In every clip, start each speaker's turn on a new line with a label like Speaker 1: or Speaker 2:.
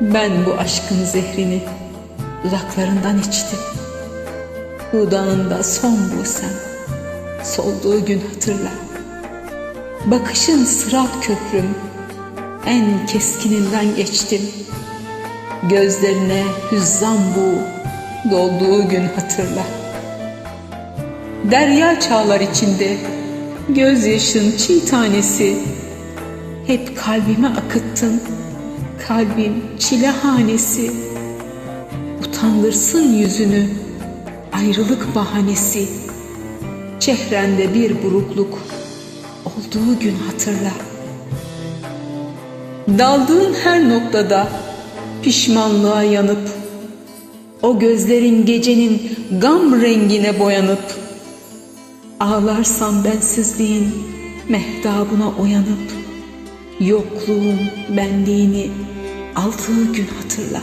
Speaker 1: Ben bu aşkın zehrini dudaklarından içtim. Dudağında son bulsam, solduğu gün hatırla. Bakışın sırat köprüm, en keskininden geçtim. Gözlerine hüzzam bu, dolduğu gün hatırla. Derya çağlar içinde, gözyaşın çiğ tanesi, hep kalbime akıttın, kalbim çilehanesi. Utandırsın yüzünü, ayrılık bahanesi. Çehrende bir burukluk, olduğu gün hatırla. Daldığın her noktada pişmanlığa yanıp, o gözlerin gecenin gam rengine boyanıp, ağlarsam bensizliğin mehdabına uyanıp, yokluğun benliğini aldığı gün hatırla.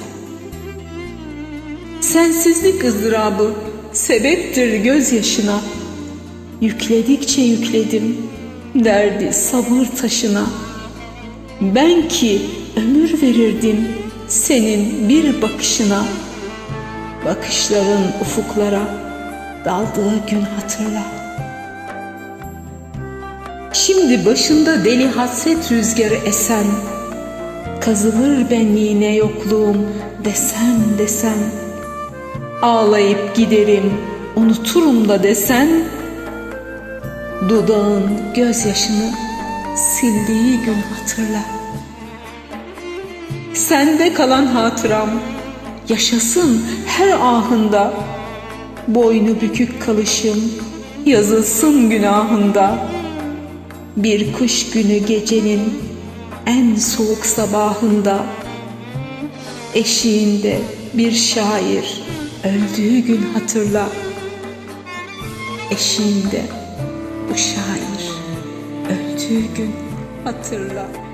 Speaker 1: Sensizlik ızdırabı sebeptir gözyaşına. Yükledikçe yükledim derdi sabır taşına. Ben ki ömür verirdim senin bir bakışına. Bakışların ufuklara daldığı gün hatırla. Şimdi başında deli hasret rüzgarı esen, Kazılır benliğine yokluğum desem desem, Ağlayıp giderim unuturum da desen, Dudağın gözyaşını sildiği gün hatırla. Sende kalan hatıram yaşasın her ahında, Boynu bükük kalışım yazılsın günahında. Bir kış günü gecenin en soğuk sabahında eşiğinde bir şair öldüğü gün hatırla. Eşiğinde bu şair öldüğü gün hatırla.